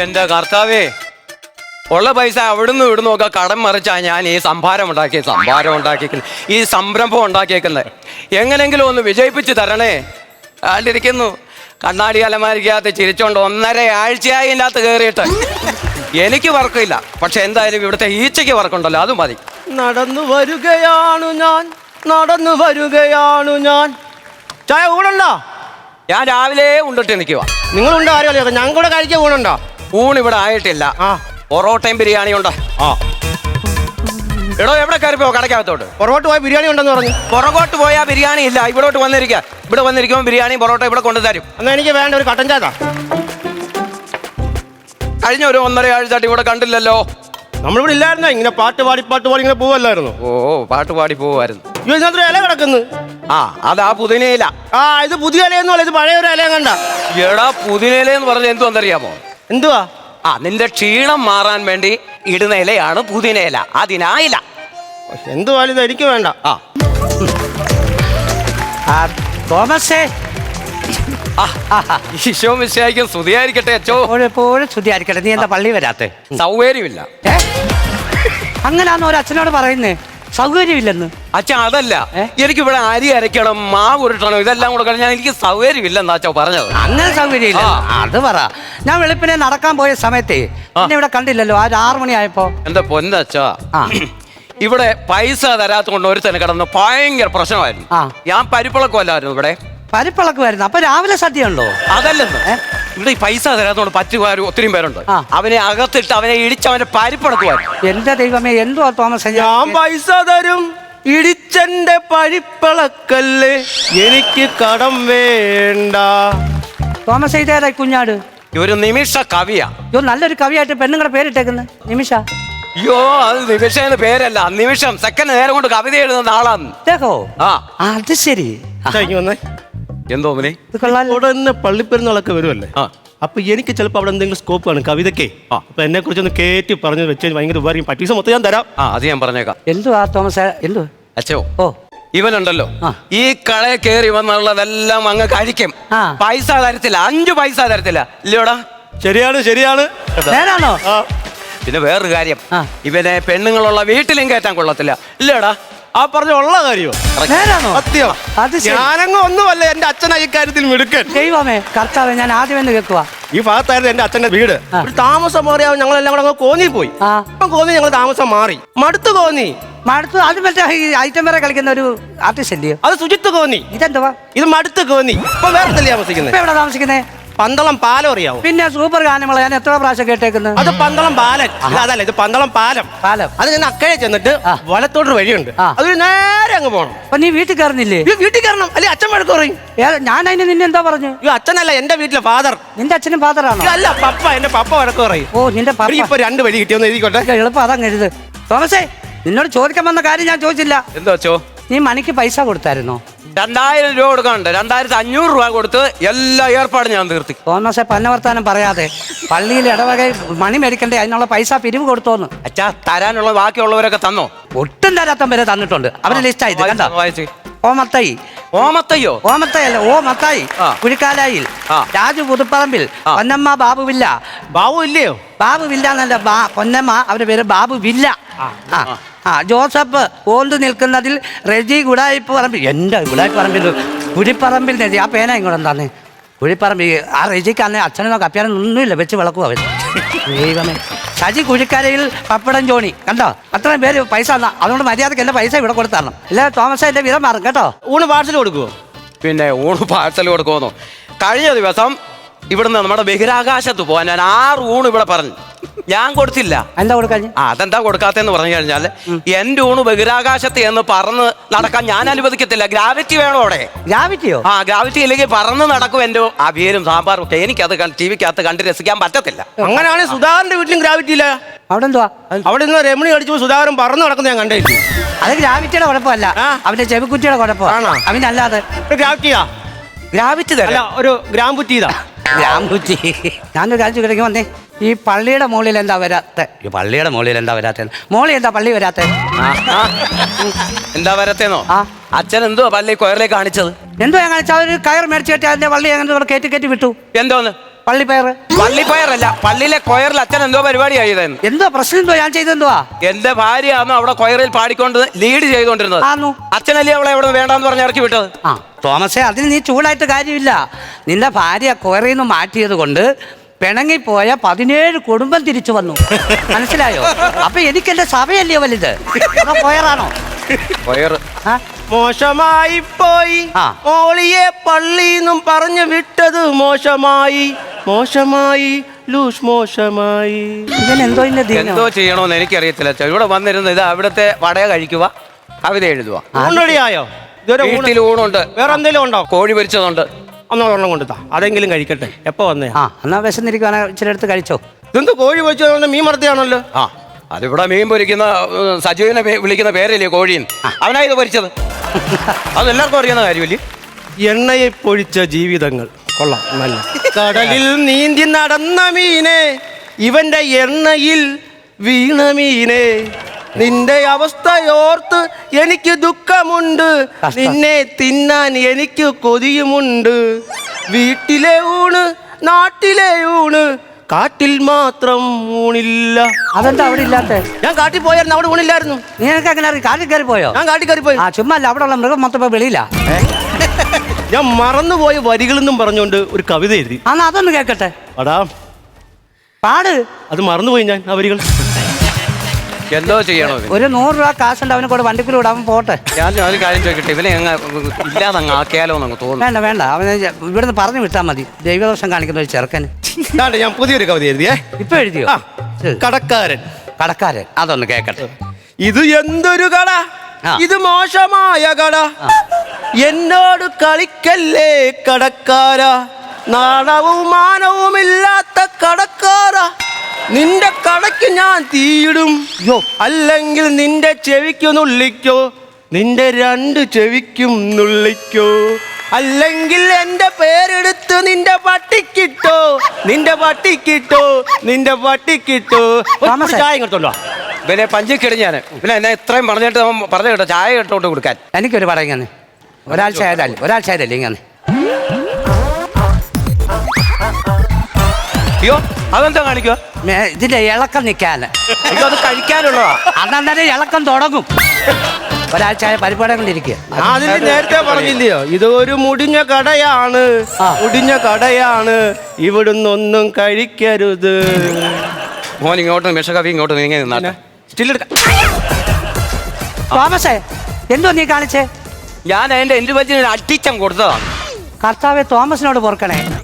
എന്റെ കർത്താവേ ഉള്ള പൈസ അവിടുന്ന് ഇവിടുന്ന് ഒക്കെ കടം മറിച്ചാ ഞാൻ ഈ സംഭാരം ഉണ്ടാക്കി സംഭാരം ഉണ്ടാക്കിയേക്കുന്നത് ഈ സംരംഭം ഉണ്ടാക്കിയേക്കുന്നത്. എങ്ങനെങ്കിലും ഒന്ന് വിജയിപ്പിച്ച് തരണേ. ആണ്ടിരിക്കുന്നു. കണ്ണാടി അലമാരിക്കകത്ത് ചിരിച്ചോണ്ട് ഒന്നര ആഴ്ചയായി ഇതിന്റെ അകത്ത് കയറിയിട്ട് എനിക്ക് വർക്കില്ല പക്ഷെ എന്തായാലും ഇവിടുത്തെ ഈച്ചയ്ക്ക് വർക്കുണ്ടല്ലോ അതും മതി. നടന്നു വരികയാണു ഞാൻ. നടന്നു വരികയാണു ഞാൻ. ചായ ഊണുണ്ടോ? ഞാൻ രാവിലെ ഉണ്ടിട്ട് നിൽക്കുക നിങ്ങളുണ്ടോ ആരും ഞാൻ കൂടെ കഴിക്കാൻ ഊണുണ്ടോ? ഊണ് ഇവിടെ ആയിട്ടില്ല. പൊറോട്ടയും ബിരിയാണി ഉണ്ട്? ആ. എടോ എവിടെ കയറിപ്പോ കടക്കകത്തോട്ട് പുറകോട്ട് പോയ ബിരിയാണി ഉണ്ടെന്ന് പറഞ്ഞു. പുറകോട്ട് പോയാ ബിരിയാണി ഇല്ല. ഇവിടോട്ട് വന്നിരിക്കുക ഇവിടെ വന്നിരിക്കുമ്പോൾ ബിരിയാണി പൊറോട്ട ഇവിടെ കൊണ്ടുതരും എന്നാ എനിക്ക് വേണ്ട ഒരു കട്ടൻ ചായ കഴിഞ്ഞ ഒരു ഒന്നര ആഴ്ചയായിട്ട് ഇവിടെ കണ്ടില്ലല്ലോ. നമ്മളിവിടെ ഇല്ലായിരുന്നു? ഇങ്ങനെ പാട്ട് പാടി പാട്ട് പാടി ഇങ്ങനെ പോവല്ലായിരുന്നു ഓ പാട്ട് പാടി പോവായിരുന്നു ഇതിനകത്ത് ഇല കിടക്കുന്നു. ആ അതാ പുതിനയില. ആ ഇത് പുതിയ ഇലയൊന്നും ഇത് പഴയ ഒരു ഇല കണ്ട എടാ പുതിനയില എന്ന് പറഞ്ഞ എന്തുവെന്നറിയാമോ? എന്തുവാ? ആ നിന്റെ ക്ഷീണം മാറാൻ വേണ്ടി ഇടുന്ന ഇലയാണ് പുതിനയില അതിനായില എന്തുവാലും ഇത് എനിക്ക് വേണ്ട. ആ. ആ, തോമസേ. ഈശോ മിശിഹായ്ക്കും സ്തുതിയായിരിക്കട്ടെ അച്ചോ. എപ്പോഴും ശുദ്ധിയായിരിക്കട്ടെ നീ എന്താ പള്ളി വരാത്തെ? സൗകര്യമില്ല. ഏ? അങ്ങനാന്ന് ഒരു അച്ഛനോട് പറയുന്നേ? സൗകര്യമില്ലെന്ന്? അച്ഛാ അതല്ല? എനിക്ക് ഇവിടെ അരി അരയ്ക്കണം മാവ് ഉരുട്ടണം ഇതെല്ലാം കൂടെ കഴിഞ്ഞാൽ എനിക്ക് സൗകര്യമില്ലെന്ന് അച്ഛാ പറഞ്ഞത്. അങ്ങനെ സൗകര്യമില്ല. അത് പറ. ഞാൻ വെളുപ്പിനെ നടക്കാൻ പോയ സമയത്തെ എന്നെ ഇവിടെ കണ്ടില്ലല്ലോ. ആ ആറു മണിയായപ്പോ? എന്റെ പൊന്നച്ചാ ആ. ഇവിടെ പൈസ തരാത്തോണ്ട് തന്നെ കിടന്ന് ഭയങ്കര പ്രശ്നമായിരുന്നു. ഞാൻ പരിപ്പിളക്കമല്ലായിരുന്നു ഇവിടെ. പരിപ്പിളക്കുമായിരുന്നു അപ്പൊ രാവിലെ സദ്യ ഉണ്ടോ അതല്ലെന്ന് ഇവിടെ ഈ പൈസ തരാത്തോണ്ട് പറ്റുകാർ ഒത്തിരി പേരുണ്ട്. ആ. അവനെ അകത്തിട്ട് അവനെ ഇടിച്ച് അവനെ പരിപ്പിളക്കുമായിരുന്നു എന്റെ ദൈവമേ എന്തുവാ തോമസ് ഞാൻ പൈസ തരും. ഇടിച്ചെന്റെ പഴിപ്പിളക്കല്ലേ എനിക്ക് കടം വേണ്ട. തോമസ് ഇതേതാ ഈ കുഞ്ഞാട്? ഒരു നിമിഷ കവിയാ. അയ്യോ നല്ലൊരു കവിയായിട്ട് പെണ്ണുങ്ങളുടെ പേരിട്ടേക്കുന്നു നിമിഷ. അയ്യോ അത് നിമിഷ എന്ന് പേരല്ല നിമിഷം സെക്കൻഡ് നേരം കൊണ്ട് കവിത എഴുതുന്ന ആളാന്ന്. ദേഹോ? ആ. അത് ശരി. ആ, കഴിഞ്ഞു വന്നേ. എന്തോ അവനെ ഇത് കൊള്ളാലോ. അവിടെ പള്ളിപ്പെരുന്നാളൊക്കെ വരുമല്ലേ? ആ. അപ്പൊ എനിക്ക് ചിലപ്പോൾ അവിടെ എന്തെങ്കിലും സ്കോപ്പ് കാണും. കവിതയ്ക്ക്. ആ. അപ്പൊ എന്നെ കുറിച്ചൊന്ന് കയറ്റി പറഞ്ഞു വെച്ച് ഭയങ്കര ഉപകാരം. പൈസ മൊത്തം ഞാൻ തരാം. ആ അത് ഞാൻ പറഞ്ഞേക്കാം. എന്തുവാ തോമസ്? എന്തു? അച്ഛോ ഓ. ഇവനുണ്ടല്ലോ. ആ. ഈ കളയെ കയറി വന്നുള്ളതെല്ലാം അങ്ങ് കഴിക്കും. ആ. പൈസ തരത്തില്ല. അഞ്ചു പൈസ തരത്തില്ല. ഇല്ലയോടാ ശരിയാണ് ശരിയാണ്. നേരാണോ? പിന്നെ വേറൊരു കാര്യം. ആ. ഇവനെ പെണ്ണുങ്ങളുള്ള വീട്ടിലും കയറ്റാൻ കൊള്ളത്തില്ല. ഇല്ലടാ ആ പറഞ്ഞ ഉള്ള കാര്യമോ നേരാണോ? സത്യം. അത് ശരി. ഞാനങ്ങ് ഒന്നുമല്ല എന്റെ അച്ഛനാ ഇക്കാര്യത്തിൽ മിടുക്കൻ. ദൈവമേ കർത്താവേ ഞാൻ ആദ്യം എന്ന് കേൾക്കുവാ. ഈ ഭാഗത്തായിരുന്നു എന്റെ അച്ഛന്റെ വീട്. ആ. ഒരു താമസം മാറിയാവും ഞങ്ങളെല്ലാം കൂടെ അങ്ങ് കോന്നി പോയി. ആ. അപ്പം കോന്നി ഞങ്ങൾ താമസം മാറി. മടുത്ത് കോന്നി. മടുത്തു അത് മറ്റേ ഈ ഐറ്റം വരെ കളിക്കുന്ന ഒരു ആർട്ടിസ്റ്റ് അല്ലയോ അത് സുജിത്ത് കോന്നി. ഇതെന്തുവാ? ഇത് മടുത്ത് കോന്നി. ഇപ്പൊ വേറെ താമസിക്കുന്നത്. ഇപ്പൊ എവിടെ താമസിക്കുന്നേ? പന്തളം പാലം അറിയാവോ? പിന്നെ സൂപ്പർ ഗാനമേള ഞാൻ എത്ര പ്രാവശ്യം കേട്ടേക്കുന്നത് അത് പന്തളം പാലൻ ഇത് അതല്ല ഇത് പന്തളം പാലം. പാലം. അത് ഞാൻ അക്കരെ ചെന്നിട്ട് വലത്തോട്ട് വലത്തോട്ടൊരു വഴിയുണ്ട്. ആ. അതൊരു നേരെ അങ്ങ് പോകണം അപ്പൊ നീ വീട്ടിൽ കയറുന്നില്ലേ? ഈ വീട്ടിൽ കയറണം. അല്ലെ അച്ഛൻ വഴക്ക് പറയും. ഏ, ഞാൻ അതിന് നിന്നെ എന്താ പറഞ്ഞു? ഈ അച്ഛനല്ല എന്റെ വീട്ടിലെ ഫാദർ നിന്റെ അച്ഛനും ഫാദറാണോ അല്ല പപ്പ എന്റെ പപ്പ വഴക്ക് പറയും. ഓ നിന്റെ പപ്പ. ഇപ്പൊ രണ്ട് വഴി കിട്ടിയെന്ന് എഴുതിക്കോട്ടെ. എളുപ്പം അതങ്ങ് എഴുത്. തോമസേ നിന്നോട് ചോദിക്കാൻ വന്ന കാര്യം ഞാൻ ചോദിച്ചില്ല. എന്താ അച്ഛോ നീ മണിക്ക് പൈസ കൊടുത്തായിരുന്നോ? രണ്ടായിരം രൂപ കൊടുക്കാനുണ്ട്. രണ്ടായിരത്തി അഞ്ഞൂറ് രൂപ കൊടുത്ത് എല്ലാ ഏർപ്പാടും ഞാൻ തീർത്തി. തോമസെ പന്നവർത്താനം പറയാതെ. പള്ളിയിൽ ഇടവകയിൽ മണി മേടിക്കണ്ടേ? അതിനുള്ള പൈസ പിരിവ് കൊടുത്തോന്ന്. അച്ഛാ തരാനുള്ള ബാക്കിയുള്ളവരൊക്കെ തന്നോ? ഒട്ടും തരാത്തം വരെ തന്നിട്ടുണ്ട്. അവരെ ലിസ്റ്റ് ഓ കണ്ടോ? ഓമത്തയ്യോ ഓമത്തയല്ല ഓ മത്തായി. ആ. കുഴിക്കാലായിൽ. ആ. രാജു പുതുപ്പറമ്പിൽ. പൊന്നമ്മ ബാബുവില്ല. ബാബു ഇല്ലയോ? ബാബുവില്ല എന്നല്ല ബാ പൊന്നമ്മ അവരുടെ പേര് ബാബുവില്ല. ആ ആ ജോസഫ് ഓന്ത് നിൽക്കുന്നതിൽ റെജി ഗുഡായിപ്പ് പറമ്പിൽ എന്റെ ഗുഡായിപ്പ് പറമ്പിൽ കുഴിപ്പറമ്പിൽ രജി ആ പേന ഇങ്ങോട്ട് എന്താന്ന്? കുഴിപ്പറമ്പിൽ ആ റെജിക്ക് അന്ന് അച്ഛനോ കപ്പ്യാനോ ഒന്നുമില്ല വെച്ച് വിളക്കുക ദൈവമേ. ഷജി കുഴിക്കരയിൽ പപ്പടം ജോണി. കണ്ടോ? അത്രയും പേര് പൈസ തന്നാ. അതുകൊണ്ട് മര്യാദയ്ക്ക് എന്റെ പൈസ ഇവിടെ കൊടുത്തരണം. ഇല്ല തോമസ് എന്റെ വിധം മാറും കേട്ടോ? ഊണ് പാഴ്സൽ കൊടുക്കുവോ? പിന്നെ ഊണ് പാഴ്സൽ കൊടുക്കുമെന്നോ. കഴിഞ്ഞ ദിവസം ഇവിടുന്ന് നമ്മുടെ ബഹിരാകാശത്ത് പോകാൻ ഞാൻ ആറ് ഊണ് ഇവിടെ പറഞ്ഞു. ഞാൻ കൊടുത്തില്ല. എന്താ കൊടുക്കാൻ ആ അതെന്താ കൊടുക്കാത്തെന്ന് പറഞ്ഞു കഴിഞ്ഞാൽ എന്റെ ഊണ് ബഹിരാകാശത്ത് എന്ന് പറന്ന് നടക്കാൻ ഞാൻ അനുവദിക്കത്തില്ല. ഗ്രാവിറ്റി വേണോ അവിടെ? ഗ്രാവിറ്റിയോ ആ ഗ്രാവിറ്റി ഇല്ലെങ്കിൽ പറന്ന് നടക്കും എന്റെ അവിയലും സാമ്പാറും ഒക്കെ. എനിക്കത് ടി വിക്കകത്ത് കണ്ട് രസിക്കാൻ പറ്റത്തില്ല. അങ്ങനെയാണെങ്കിൽ സുധാകരന്റെ വീട്ടിലും ഗ്രാവിറ്റി ഇല്ല? അവിടെ എന്തുവാ? അവിടെ നിന്ന് രമണി അടിച്ചു സുധാകരൻ പറന്ന് നടക്കുന്ന ഞാൻ കണ്ടില്ല? അത് ഗ്രാവിറ്റിയുടെ കുഴപ്പമല്ല. അവന്റെ ചെവിക്കുറ്റിയുടെ? കുഴപ്പമാണ് അവന്റെ അല്ലാതെ ഗ്രാവിറ്റിയാ ഗ്രാവിറ്റി അല്ല തരാം. ഒരു ഗ്രാമ്പുറ്റി ഇതാ. ഗ്രാംകുറ്റി ഞാനൊരു കാര്യം ചോദിക്കാൻ വന്നേ. ഈ പള്ളിയുടെ മുകളിൽ എന്താ വരാത്ത? ഈ പള്ളിയുടെ മുകളിൽ എന്താ വരാത്ത? മോളി എന്താ പള്ളി വരാത്ത. എന്താ വരാത്തേന്നോ? ആ. അച്ഛൻ എന്തോ പള്ളി കൊയറിലേക്ക് കാണിച്ചത്? എന്തോ ഞാൻ കാണിച്ചാൽ ഒരു കയർ മേടിച്ചു കെട്ടി അതിന്റെ പള്ളി അങ്ങനെ കയറ്റി കയറ്റി വിട്ടു. എന്തോന്ന്? പള്ളിപ്പയർ പള്ളിപ്പയറല്ല പള്ളിയിലെ കൊയറിൽ അച്ഛൻ എന്തോ പരിപാടി ചെയ്തത് എന്തോ പ്രശ്നം എന്തോ ഞാൻ ചെയ്തെന്തുവാ എന്റെ ഭാര്യയാണോ അവിടെ കൊയറിൽ പാടിക്കൊണ്ട് ലീഡ് ചെയ്തോണ്ടിരുന്നത് അച്ഛനല്ലേ അവളെ എവിടെ വേണ്ടാന്ന് പറഞ്ഞ് ഇറക്കി വിട്ടത്? ആ. തോമസേ അതിന് നീ ചൂടായിട്ട് കാര്യമില്ല. നിന്റെ ഭാര്യ കൊയറിൽ നിന്ന് മാറ്റിയത് കൊണ്ട് പിണങ്ങിപ്പോയ പതിനേഴ് കുടുംബം തിരിച്ചു വന്നു. മനസ്സിലായോ? അപ്പൊ എനിക്ക് എന്റെ സഭയല്ലയോ വലുത് പോയറാണോ? കൊയറാണോ കൊയർ ആ? മോശമായി പോയി. ആ. മോളിയെ പള്ളിന്നും പറഞ്ഞു വിട്ടത് മോശമായി. മോശമായി ലൂസ് മോശമായി. ദീനം? എന്തോ ചെയ്യണോന്ന് എനിക്കറിയത്തില്ല. അച്ഛാ. ഇവിടെ വന്നിരുന്ന് ഇത് അവിടുത്തെ വടയ കഴിക്കുക കവിത എഴുതുക ഊണടിയായോ? ഇതുവരെ ഊണ്. വീട്ടിൽ ഊണുണ്ട്. വേറെ എന്തെങ്കിലും ഉണ്ടോ കോഴി പൊരിച്ചതുണ്ട്. ഒന്നോ ഒരെണ്ണം കൊണ്ടുത്താ. അതെങ്കിലും കഴിക്കട്ടെ. എപ്പോ വന്നേ? ആ എന്നാ വിശന്നിരിക്കുവാണെ ഇച്ചിരി എടുത്ത് കഴിച്ചോ. ഇതെന്ത് കോഴി വെച്ച് മീൻ മറത്തിയാണല്ലോ ആ അതിവിടെ മീൻ പൊരിക്കുന്ന സജീവിനെ പേ- വിളിക്കുന്ന പേരല്ലേ കോഴിയും അവനാ ഇത് പൊരിച്ചത്. അത് എല്ലാവർക്കും അറിയുന്ന കാര്യമല്ലേ? എണ്ണയെ പൊഴിച്ച ജീവിതങ്ങൾ. കൊള്ളാം നല്ല. കടലിൽ നീന്തി നടന്ന മീനെ ഇവന്റെ എണ്ണയിൽ വീണ മീനെ. നിന്റെ അവസ്ഥയോർത്ത് എനിക്ക് ദുഃഖമുണ്ട്. നിന്നെ തിന്നാൻ എനിക്ക് കൊതിയുമുണ്ട്. വീട്ടിലെ ഊണ് നാട്ടിലെ ഊണ് കാട്ടിൽ മാത്രം ഊണില്ല. അതെന്താ അവിടെ ഇല്ലാത്ത? ഞാൻ കാട്ടിൽ പോയായിരുന്നു അവിടെ ഊണില്ലായിരുന്നു. നിനക്ക് അങ്ങനെ അറിയാം? കാട്ടിൽ കയറി പോയോ? ഞാൻ കാട്ടിൽ കയറി പോയി. ആ ചുമ്മാ അല്ല അവിടെ ഉള്ള മൃഗം മൊത്തം ഇപ്പൊ വെളിയില്ല ഞാൻ മറന്നുപോയ വരികളെന്നും പറഞ്ഞുകൊണ്ട് ഒരു കവിത എഴുതി. അന്ന് അതൊന്ന് കേക്കട്ടെ. അടാ. പാട്. അത് മറന്നുപോയി ഞാൻ ആ വരികൾ. എന്തോ ചെയ്യണോ? ഒരു നൂറ് രൂപ കാശുണ്ട് അവനെ കൂടെ വണ്ടിക്കൂടെ വിടാൻ പോട്ടെ. ഞാൻ ഒരു കാര്യം ചോദിക്കട്ടെ ഇവനെ അങ്ങ് ഇല്ലാതെ അങ്ങ് ആക്കിയാലോ എന്നങ്ങ് തോന്നുന്നു. വേണ്ട വേണ്ട അവനെ ജ- ഇവിടുന്ന് പറഞ്ഞു വിട്ടാൽ മതി. ദൈവദോഷം കാണിക്കുന്ന ഒരു ചെറുക്കന്. ദാണ്ടെ ഞാൻ പുതിയൊരു കവിത എഴുതിയേ. ഇപ്പൊ എഴുതിയോ? ആ കടക്കാരൻ. കടക്കാരൻ. അതൊന്ന് കേക്കട്ടെ. ഇത് എന്തൊരു കട? ആ. ഇത് മോശമായ കട. എന്നോട് കളിക്കല്ലേ കടക്കാര? നാണവും മാനവും ഇല്ലാത്ത കടക്കാര. നിന്റെ കടയ്ക്ക് ഞാൻ തീയിടും. അല്ലെങ്കിൽ നിന്റെ ചെവിക്ക് നുള്ളിക്കോ നിന്റെ രണ്ട് ചെവിക്കും നുള്ളിക്കോ. അല്ലെങ്കിൽ എന്റെ പേരെടുത്ത് നിന്റെ പട്ടിക്കിട്ടോ. നിന്റെ പട്ടിക്കിട്ടോ. നിന്റെ പട്ടിക്കിട്ടോ. ചായ ഇങ്ങോട്ടുണ്ടോ പിന്നെ പഞ്ചിക്കിടിഞ്ഞ് ഞാൻ പിന്നെ എന്നെ ഇത്രയും പറഞ്ഞിട്ട് പറഞ്ഞു കേട്ടോ ചായ ഇട്ടോട്ട് കൊടുക്കാൻ. എനിക്കൊരു പറയുന്നത് ഒരാഴ്ച ആയതല്ലേ ഒരാഴ്ച ആയതല്ലേ ഇങ്ങനെ. അയ്യോ അതെന്താ കാണിക്കുക ഇതിന്റെ ഇളക്കം നിൽക്കാൻ അയ്യോ അത് കഴിക്കാനുള്ളതാ. അന്നേരം ഇളക്കം തുടങ്ങും. ഒരാഴ്ച പരിപാടി കൊണ്ടിരിക്കുക അതിന് നേരത്തെ പറഞ്ഞില്ലയോ? ഇത് ഒരു മുടിഞ്ഞ കടയാണ്. മുടിഞ്ഞ കടയാണ്. ഇവിടുന്ന് ഒന്നും കഴിക്കരുത്. മോൻ ഇങ്ങോട്ടും മിഷകവി ഇങ്ങോട്ടും നീങ്ങി നിന്നാട്ടെ. സ്റ്റില്ലെടുക്ക തോമസേ എന്തോ നീ കാണിച്ചേ? ഞാൻ അതിന്റെ എന്റെ പറ്റി അട്ടിച്ചം കൊടുത്തതാണ്. കർത്താവെ തോമസിനോട് പൊറുക്കണേ.